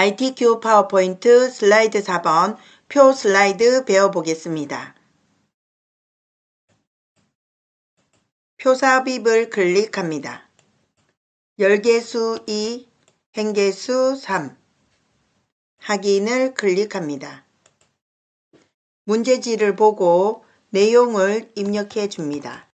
ITQ 파워포인트 슬라이드 4번 표 슬라이드 배워보겠습니다. 표 삽입을 클릭합니다. 열개수 2, 행개수 3 확인을 클릭합니다. 문제지를 보고 내용을 입력해 줍니다.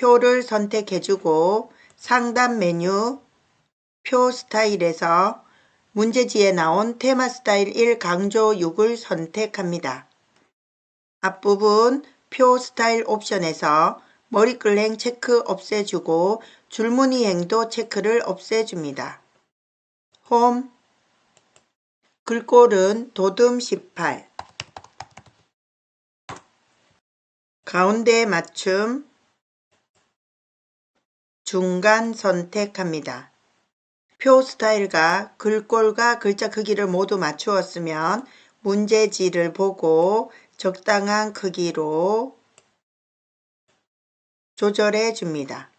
표를 선택해주고 상단 메뉴 표 스타일에서 문제지에 나온 테마 스타일 1 강조 6을 선택합니다. 앞부분 표 스타일 옵션에서 머리글행 체크 없애주고 줄무늬 행도 체크를 없애줍니다. 홈 글꼴은 도듬 18 가운데 맞춤 중간 선택합니다. 표 스타일과 글꼴과 글자 크기를 모두 맞추었으면 문제지를 보고 적당한 크기로 조절해 줍니다.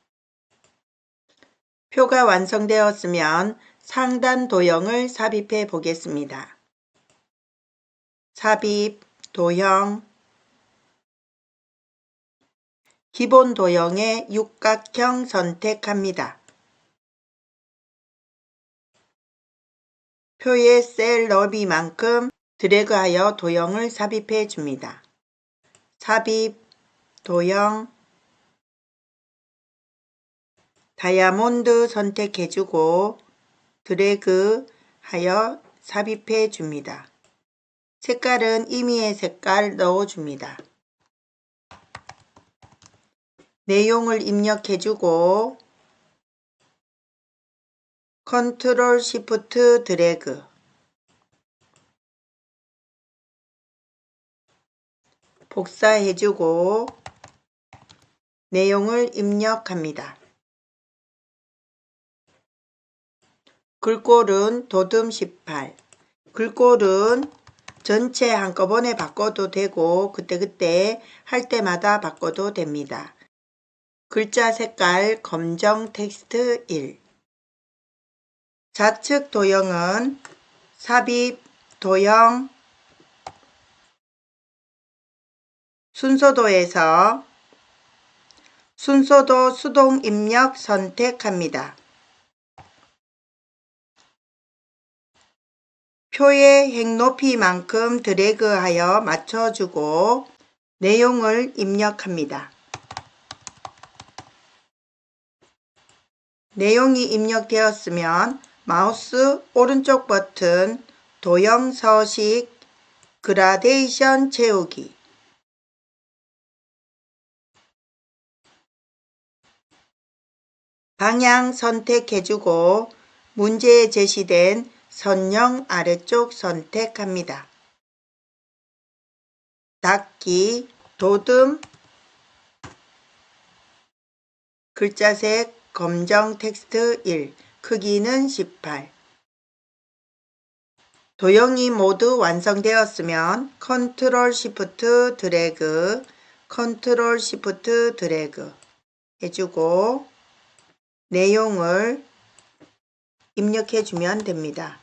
표가 완성되었으면 상단 도형을 삽입해 보겠습니다. 삽입, 도형, 기본 도형의 육각형 선택합니다. 표의 셀 너비만큼 드래그하여 도형을 삽입해 줍니다. 삽입, 도형, 다이아몬드 선택해주고 드래그 하여 삽입해 줍니다. 색깔은 임의의 색깔 넣어줍니다. 내용을 입력해주고 컨트롤 시프트 드래그 복사해주고 내용을 입력합니다. 글꼴은 도듬 18 글꼴은 전체 한꺼번에 바꿔도 되고 그때그때 할 때마다 바꿔도 됩니다. 글자 색깔 검정 텍스트 1 좌측 도형은 삽입, 도형, 순서도에서 순서도 수동 입력 선택합니다. 표의 행 높이만큼 드래그하여 맞춰주고 내용을 입력합니다. 내용이 입력되었으면 마우스 오른쪽 버튼 도형 서식 그라데이션 채우기 방향 선택해주고 문제에 제시된 선형 아래쪽 선택합니다. 닫기, 도듬, 글자색 검정 텍스트 1, 크기는 18 도형이 모두 완성되었으면 컨트롤 시프트 드래그 컨트롤 시프트 드래그 해주고 내용을 입력해 주면 됩니다.